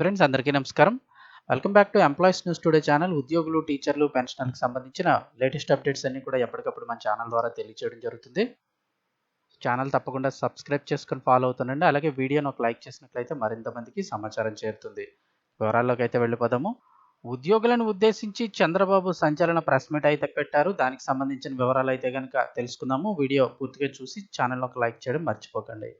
Friends అందరికీ నమస్కారం. Welcome back to employees news today channel ఉద్యోగులు టీచర్లు పెన్షనర్లకు సంబంధించిన లేటెస్ట్ అప్డేట్స్ అన్ని కూడా ఎప్పటికప్పుడు మన ఛానల్ ద్వారా తెలియజేయడం జరుగుతుంది. ఛానల్ తప్పకుండా సబ్స్క్రైబ్ చేసుకొని ఫాలో అవుతుండండి. అలాగే వీడియోని ఒక లైక్ చేసినట్లయితే మరింత మందికి సమాచారం చేరుతుంది. వివరాల్లోకి అయితే వెళ్ళిపోదాము. ఉద్యోగులను ఉద్దేశించి చంద్రబాబు సంచలన ప్రెస్ మీట్ అయితే పెట్టారు. దానికి సంబంధించిన వివరాలు అయితే కనుక తెలుసుకుందాము. వీడియో పూర్తిగా చూసి ఛానల్ ఒక లైక్ చేయడం మర్చిపోకండి.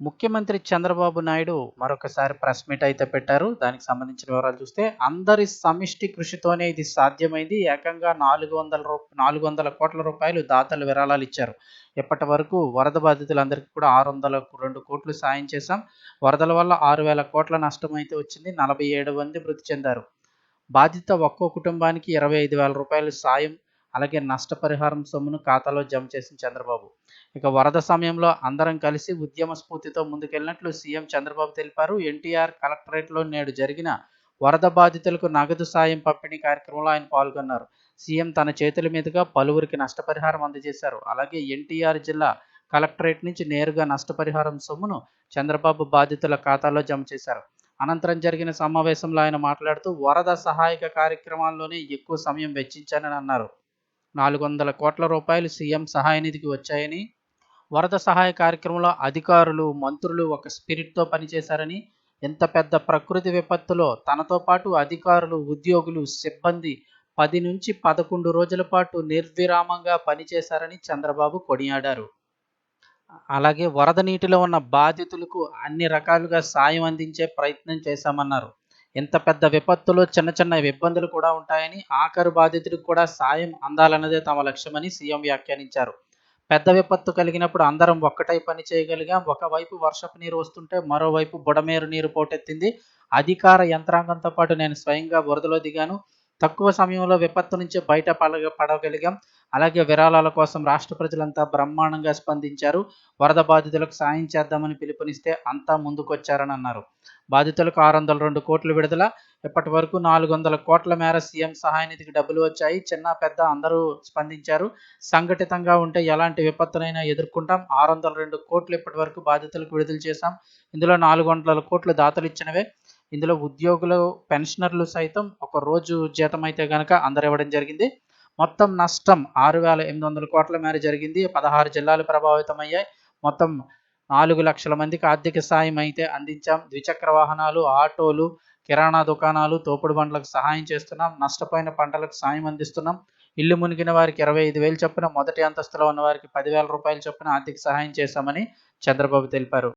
ముఖ్యమంత్రి చంద్రబాబు నాయుడు మరొకసారి ప్రెస్ మీట్ అయితే పెట్టారు. దానికి సంబంధించిన వివరాలు చూస్తే అందరి సమిష్టి కృషితోనే ఇది సాధ్యమైంది. ఏకంగా నాలుగు వందల రూ నాలుగు వందల కోట్ల రూపాయలు దాతలు విరాళాలు ఇచ్చారు. ఇప్పటి వరకు? వరద బాధితులందరికీ కూడా ఆరు వందల రెండు కోట్లు సాయం చేశాం. వరదల వల్ల ఆరు వేల కోట్ల నష్టం అయితే వచ్చింది. నలభై ఏడు మంది మృతి చెందారు. బాధిత ఒక్కో కుటుంబానికి ఇరవై ఐదు వేల రూపాయలు సాయం అలాగే నష్టపరిహారం సొమ్మును ఖాతాలో జమ చేసిన చంద్రబాబు. ఇక వరద సమయంలో అందరం కలిసి ఉద్యమ స్ఫూర్తితో ముందుకెళ్ళినట్లు సీఎం చంద్రబాబు తెలిపారు. ఎన్టీఆర్ కలెక్టరేట్లో నేడు జరిగిన వరద బాధితులకు నగదు సాయం పంపిణీ కార్యక్రమంలో ఆయన పాల్గొన్నారు. సీఎం తన చేతుల మీదుగా పలువురికి నష్టపరిహారం అందజేశారు. అలాగే ఎన్టీఆర్ జిల్లా కలెక్టరేట్ నుంచి నేరుగా నష్టపరిహారం సొమ్మును చంద్రబాబు బాధితుల ఖాతాలో జమ చేశారు. అనంతరం జరిగిన సమావేశంలో ఆయన మాట్లాడుతూ వరద సహాయక కార్యక్రమాల్లోనే ఎక్కువ సమయం వెచ్చించానని అన్నారు. నాలుగు వందల కోట్ల రూపాయలు సీఎం సహాయ నిధికి వచ్చాయని వరద సహాయ కార్యక్రమంలో అధికారులు మంత్రులు ఒక స్పిరిట్తో పనిచేశారని ఇంత పెద్ద ప్రకృతి విపత్తులో తనతో పాటు అధికారులు ఉద్యోగులు సిబ్బంది పది నుంచి పదకొండు రోజుల పాటు నిర్విరామంగా పనిచేశారని చంద్రబాబు కొనియాడారు. అలాగే వరద నీటిలో ఉన్న బాధితులకు అన్ని రకాలుగా సాయం అందించే ప్రయత్నం చేశామన్నారు. ఇంత పెద్ద విపత్తులో చిన్న చిన్న ఇబ్బందులు కూడా ఉంటాయని ఆఖరు బాధితుడికి కూడా సాయం అందాలన్నదే తమ లక్ష్యమని సీఎం వ్యాఖ్యానించారు. పెద్ద విపత్తు కలిగినప్పుడు అందరం ఒక్కటై పని చేయగలిగాం. ఒకవైపు వర్షపు నీరు వస్తుంటే మరోవైపు బుడమేరు నీరు పోటెత్తింది. అధికార యంత్రాంగంతో పాటు నేను స్వయంగా వరదలో దిగాను. తక్కువ సమయంలో విపత్తు నుంచి బయట పడగ పడగలిగాం. అలాగే విరాళాల కోసం రాష్ట్ర ప్రజలంతా బ్రహ్మాండంగా స్పందించారు. వరద బాధితులకు సాయం చేద్దామని పిలుపునిస్తే అంతా ముందుకొచ్చారని అన్నారు. బాధితులకు ఆరు వందల రెండు కోట్లు విడుదల ఇప్పటి వరకు నాలుగు వందల కోట్ల మేర సీఎం సహాయ నిధికి డబ్బులు వచ్చాయి. చిన్న పెద్ద అందరూ స్పందించారు. సంఘటితంగా ఉంటే ఎలాంటి విపత్తునైనా ఎదుర్కొంటాం. ఆరు వందల రెండు కోట్లు ఇప్పటి వరకు బాధితులకు విడుదల చేశాం. ఇందులో నాలుగు వందల కోట్లు దాతలు ఇచ్చినవే. ఇందులో ఉద్యోగులు పెన్షనర్లు సైతం ఒక రోజు జీతం అయితే కనుక అందరు ఇవ్వడం జరిగింది. మొత్తం నష్టం ఆరు వేల ఎనిమిది వందల కోట్ల మేర జరిగింది. పదహారు జిల్లాలు ప్రభావితమయ్యాయి. మొత్తం నాలుగు లక్షల మందికి ఆర్థిక సాయం అయితే అందించాం. ద్విచక్ర వాహనాలు ఆటోలు కిరాణా దుకాణాలు తోపుడు బండ్లకు సహాయం చేస్తున్నాం. నష్టపోయిన పంటలకు సాయం అందిస్తున్నాం. ఇల్లు మునిగిన వారికి ఇరవై ఐదు వేలు చొప్పున మొదటి అంతస్తులో ఉన్న వారికి పదివేల రూపాయలు చొప్పున ఆర్థిక సహాయం చేశామని చంద్రబాబు తెలిపారు.